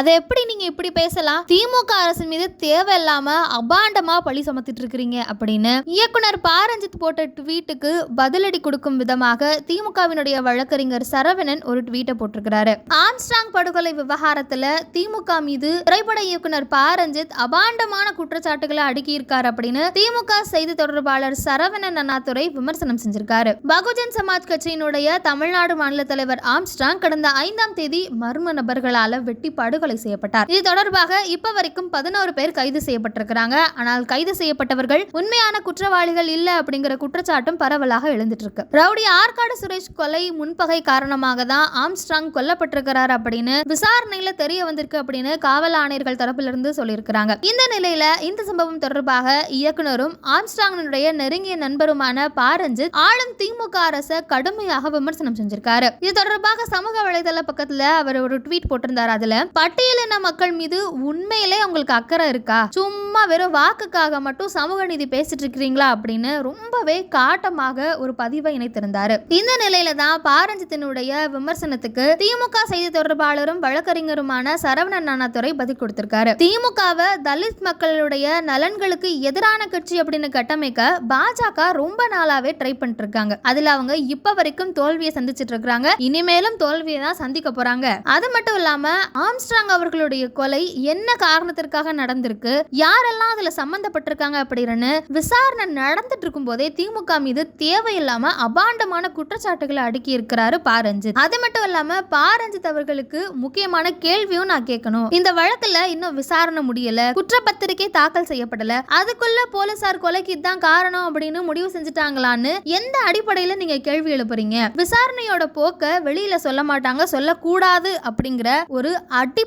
அதை எப்படி நீங்க இப்படி பேசலாம்? திமுக அரசு மீது தேவையில்லாம அபாண்டமா பழி சுமத்திட்டு இருக்கிறீங்க அப்படின்னு இயக்குனர் பாரஞ்சித் போட்ட ட்வீட்டுக்கு பதிலடி கொடுக்கும் விதமாக திமுகவினுடைய வழக்கறிஞர் சரவணன் ஒரு ட்வீட்டை போட்டிருக்கிறாரு. ஆம்ஸ்டாங் படுகொலை விவகாரத்துல திமுக மீது திரைப்பட இயக்குனர் பாரஞ்சித் அபாண்டமான குற்றச்சாட்டுகளை அடுக்கியிருக்கார் அப்படின்னு திமுக செய்தி தொடர்பாளர் சரவணன் அண்ணாதுரை விமர்சனம் செஞ்சிருக்காரு. பகுஜன் சமாஜ் கட்சியினுடைய தமிழ்நாடு மாநில தலைவர் ஆம்ஸ்டாங் கடந்த ஐந்தாம் தேதி மர்ம நபர்களால வெட்டி படுகொலை செய்யப்பட்டார். இது தொடர்பாக இப்ப வரைக்கும் பதினோரு பேர் கைது செய்யப்பட்டிருக்கிறாங்க. ஆனால் கைது செய்யப்பட்டவர்கள் உண்மையான குற்றவாளிகள் இல்ல அப்படிங்கிற குற்றச்சாட்டும் பரவலாக எழுந்துட்டு இருக்கு ரவுடி ஆற்காடு சுரேஷ் கொலை முன்பகை காரணமாக தான் ஆம்ஸ்ட்ராங் கொல்லப்பட்டிருக்கிறார் அப்படின்னு விசாரணையில தெரிய வந்திருக்கு அப்படின்னு காவல் ஆணையர்கள் தரப்பிலிருந்து சொல்லியிருக்கிறாங்க. இந்த நிலையில இந்த சம்பவம் தொடர்பாக இயக்குனரும் ஆம்ஸ்ட்ராங்கினுடைய நெருங்கிய நண்பருமான பாரஞ்சித் ஆளும் திமுக அரசை கடுமையாக விமர்சனம் செஞ்சிருக்காரு. இது தொடர்பாக சமூக வலைதள பக்கத்துல அவர் ஒரு ட்வீட் போட்டிருந்தார். அதுல பட்டியலின மக்கள் மீது உண்மையிலே உங்களுக்கு அக்கறை இருக்கா? சும்மா வெறும் வாக்குக்காக மட்டும் சமூக நீதி பேசிட்டு இருக்கிறீங்களா? அப்படின்னு ரொம்பவே காட்டமாக ஒரு பதிவை இணைத்திருந்தாரு. இந்த நிலையில தான் பாரஞ்சித்தினுடைய விமர்சனத்துக்கு திமுக செய்தி தொடர்பாளரும் வழக்கறிஞருமான சரவணன் அண்ணாதுரை பதில் கொடுத்திருக்காரு. திமுகவை தலித் மக்களுடைய நலன்களுக்கு எதிரான கட்சி அப்படின்னு கட்டமைக்க பாஜக ரொம்ப நாளாவே ட்ரை பண்ணிட்டு இருக்காங்க. அதுல அவங்க இப்ப வரைக்கும் தோல்வியை சந்திச்சிட்டு இருக்காங்க இனிமேலும் தோல்வியை தான் சந்திக்க போறாங்க. அது மட்டும் இல்லாம ஆம்ஸ்ட்ராங் அவர்களுடைய கொலை என்ன காரணத்திற்காக நடந்திருக்கு? யாரெல்லாம் அதுல சம்பந்தப்பட்டிருக்காங்க அப்படின்னு விசாரணை நடந்துட்டு இருக்கும் போதே திமுக மீது தேவையில்லாம அபாண்டமான குற்றச்சாட்டுகளை அடுக்கி இருக்கிறாரு பாரஞ்சித் அது மட்டும் இல்லாம பாரஞ்சித் அவர்களுக்கு முக்கியமான கேள்வியும் நான் கேட்கணும். இந்த வழக்குல இன்னும் விசாரணை முடியல குற்றப்பத்திரிகை தாக்கல் செய்யப்படல அதுக்குள்ள போலீசார் கொலைக்கு இதுதான் காரணம் அப்படின்னு முடிவு செஞ்சுட்டாங்களான்னு எந்த அடிப்படையில நீங்க கேள்வி எழுப்புறீங்க? விசாரணையோட போக்க வெளியில சொல்ல மாட்டாங்க சொல்லக்கூடாது அப்படிங்கிற ஒரு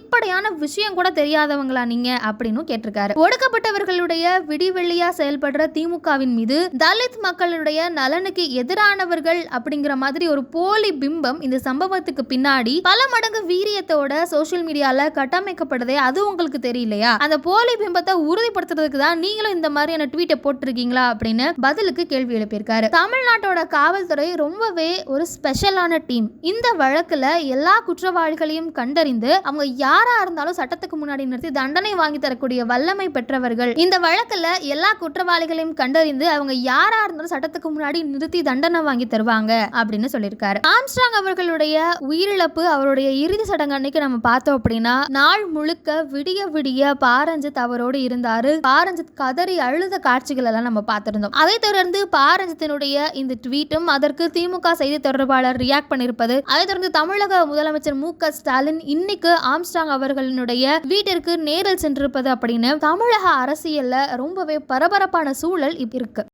அடிப்படையான விஷயம் கூட தெரியாதவங்களா நீங்க அப்படின்னு கேட்டிருக்காரு. ஒடுக்கப்பட்டவர்களுடைய விடிவெள்ளியா செயல்படுற திமுகவின் மீது தலித் மக்களுடைய நலனுக்கு எதிரானவர்கள் அப்படிங்கிற மாதிரி ஒரு போலி பிம்பம் இந்த சம்பவத்துக்கு பின்னாடி பல மடங்கு வீரியத்தோட சோசியல் மீடியால கட்டமைக்கப்படுதே அது உங்களுக்கு தெரியலையா? அந்த போலி பிம்பத்தை உறுதிப்படுத்துறதுக்கு தான் நீங்களும் இந்த மாதிரியான ட்வீட்டை போட்டிருக்கீங்களா அப்படின்னு பதிலுக்கு கேள்வி எழுப்பியிருக்காரு. தமிழ்நாட்டோட காவல்துறை ரொம்பவே ஒரு ஸ்பெஷலான டீம் இந்த வழக்குல எல்லா குற்றவாளிகளையும் கண்டறிந்து அவங்க யார் இருந்தாலும் சட்டத்துக்கு முன்னாடி நிறுத்தி தண்டனை வாங்கி தரக்கூடிய வல்லமை பெற்றவர்கள். இந்த வழக்குல எல்லா குற்றவாளிகளையும் கண்டறிந்து அவங்க யாரா இருந்தாலும் சட்டத்துக்கு முன்னாடி நிறுத்தி தண்டனை வாங்கி தருவாங்க அப்படின்னு சொல்லியிருக்காரு. ஆம்ஸ்ட்ராங் அவர்களுடைய உயிரிழப்பு அவருடைய இறுதி சடங்கு அன்னைக்கு நம்ம பார்த்தோம் அப்படின்னா நாள் முழுக்க விடிய விடிய பாரஞ்சித் அவரோடு இருந்தாரு. பாரஞ்சித் கதறி அழுத காட்சிகள் எல்லாம் நம்ம பார்த்திருந்தோம். அதை தொடர்ந்து பாரஞ்சித்தினுடைய இந்த ட்வீட்டும் அதற்கு திமுக செய்தி தொடர்பாளர் ரியாக்ட் பண்ணியிருப்பது. அதை தொடர்ந்து தமிழக முதலமைச்சர் மு க ஸ்டாலின் இன்னைக்கு ஆம்ஸ்ட்ராங் அவர்களினுடைய வீட்டிற்கு நேரில் சென்றிருப்பது அப்படின்னு தமிழக அரசியல்ல ரொம்பவே பரபரப்பான சூழல் இருக்கு.